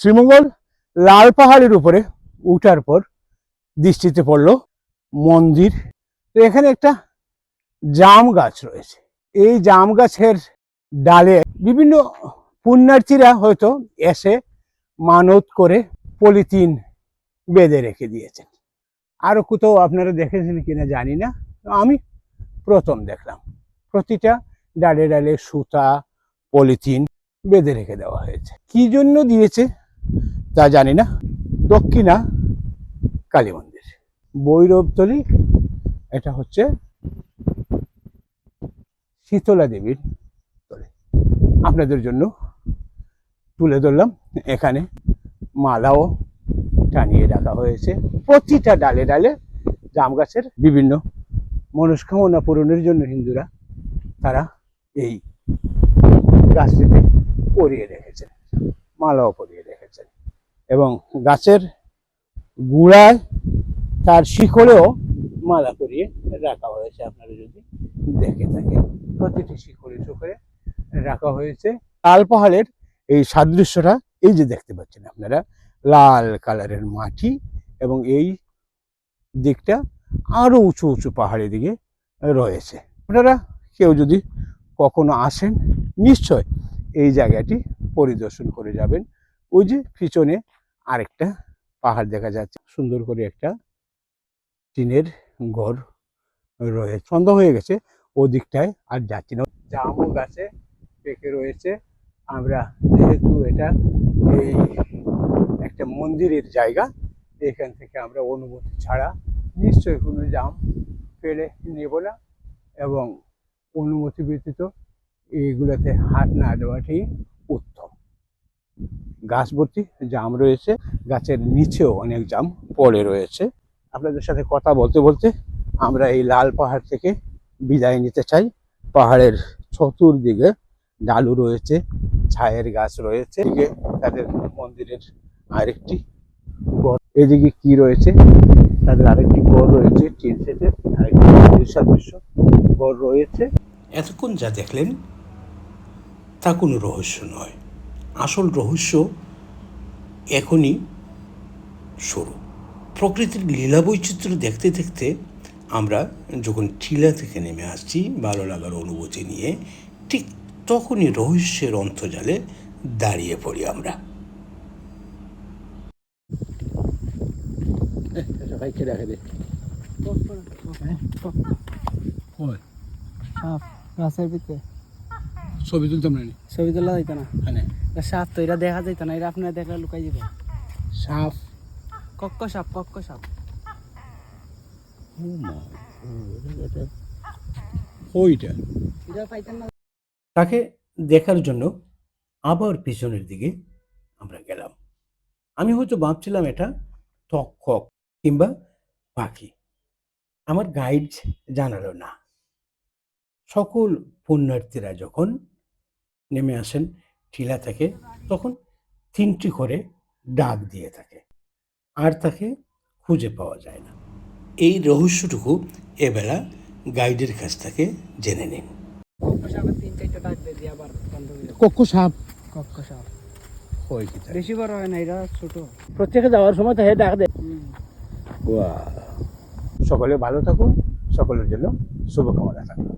শ্রীমঙ্গল লাল পাহাড়ের উপরে উঠার পর দৃষ্টিতে পড়ল মন্দির। তো এখানে একটা জাম গাছ রয়েছে। এই জাম গাছের ডালে বিভিন্ন পুণ্যার্থীরা হয়তো এসে মানত করে পলিথিন বেঁধে রেখে দিয়েছেন। আরও কোথাও আপনারা দেখেছেন কিনা জানি না। আমি প্রথম দেখলাম, প্রতিটা ডালে ডালে সুতা, পলিথিন বেঁধে রেখে দেওয়া হয়েছে। কি জন্য দিয়েছে? তা জানি না। দক্ষিণা কালী মন্দির। বৈরবতলি এটা হচ্ছে শীতলা দেবীর তলে। আপনাদের জন্য তুলে ধরলাম। এখানে মালাও টানিয়ে রাখা হয়েছে। প্রতিটা ডালে ডালে জাম গাছের বিভিন্ন মনস্কামনা পূরণের জন্য হিন্দুরা তারা এই গাছটিতে পরিয়ে রেখেছেন মালাও পরিয়ে এবং গাছের গুড়ায় তার শিকড়েও মালা করিয়ে রাখা হয়েছে। আপনারা যদি দেখে থাকেন, প্রতিটি শিকড়ে শিকড়ে রাখা হয়েছে। লাল পাহাড়ের এই সাদৃশ্যটা এই যে দেখতে পাচ্ছেন আপনারা, লাল কালারের মাটি এবং এই দিকটা আরও উঁচু উঁচু পাহাড়ের দিকে রয়েছে। আপনারা কেউ যদি কখনো আসেন, নিশ্চয় এই জায়গাটি পরিদর্শন করে যাবেন। ওই যে পিছনে আরেকটা পাহাড় দেখা যাচ্ছে। সুন্দর করে একটা টিনের ঘর রয়েছে। সন্ধ্যা হয়ে গেছে, ও দিকটায় আর যাচ্ছি না। জামও গাছে পেকে রয়েছে। আমরা যেহেতু এটা এই একটা মন্দিরের জায়গা, এখান থেকে আমরা অনুমতি ছাড়া নিশ্চয়ই কোনো জাম পেলে নেব না এবং অনুমতি ব্যতীত এইগুলোতে হাত না দেওয়াটাই উত্তম। গাছ ভর্তি জাম রয়েছে, গাছের নিচেও অনেক জাম পড়ে রয়েছে। আপনাদের সাথে কথা বলতে বলতে আমরা এই লাল পাহাড় থেকে বিদায় নিতে চাই। পাহাড়ের চতুর্দিকে ডালু রয়েছে, ছায়ের গাছ রয়েছে। এদিকে তাদের মন্দিরের আরেকটি গড়। এদিকে কি রয়েছে? তাদের আরেকটি গড় রয়েছে, টিন সেটের আরেকটি সাদৃশ্য গড় রয়েছে। এতক্ষণ যা দেখলেন তা কোনো রহস্য নয়। আসল রহস্য এখনই শুরু। প্রকৃতির লীলা বৈচিত্র্য দেখতে দেখতে আমরা যখন টিলা থেকে নেমে আসছি ভালো লাগার অনুভূতি নিয়ে ঠিক তখনই রহস্যের অন্তর্জালে দাঁড়িয়ে পড়ি আমরা। রাখে দে সাপ গাছের ভিতরে। ছবি তুলতাম না ছবি তোলা যাইতো না। এটা সাপ তো এটা দেখা যাইতো না এটা আপনার দেখলে লুকাই যাবে সাপ। কক্ক সাপ কক্ক সাপ। ওইটা তাকে দেখার জন্য আবার পিছনের দিকে আমরা গেলাম। আমি হয়তো ভাবছিলাম এটা তক্ষক কিংবা পাখি। আমার গাইড জানালো না। সকল পুণ্যার্থীরা যখন নেমে আসেন টিলা থেকে তখন তিনটি করে ডাক দিয়ে থাকে। আর তাকে খুঁজে পাওয়া যায় না। এই রহস্যটুকু এবেলা গাইডের কাছ থেকে জেনে নিন। দিয়ে দিয়ে কক্ষ সাপ। কক্ক সাপ? বেশি বড় হয় না এটা ছোট। প্রত্যেকে যাওয়ার সময় তো হে ডাক দে সকলে ভালো থাকুন সকলের জন্য শুভকামনা থাকুন।